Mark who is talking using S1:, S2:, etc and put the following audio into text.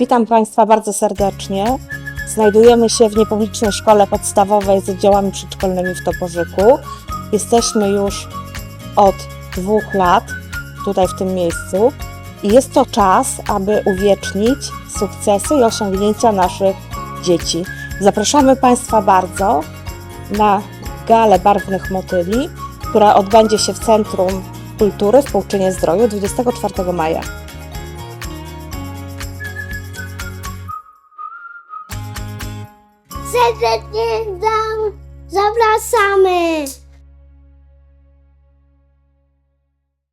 S1: Witam Państwa bardzo serdecznie. Znajdujemy się w niepublicznej szkole podstawowej z oddziałami przedszkolnymi w Toporzyku. Jesteśmy już od dwóch lat tutaj w tym miejscu i jest to czas, aby uwiecznić sukcesy i osiągnięcia naszych dzieci. Zapraszamy Państwa bardzo na galę barwnych motyli, która odbędzie się w Centrum Kultury w Połczynie Zdroju 24 maja.
S2: Serdecznie zam- zapraszamy!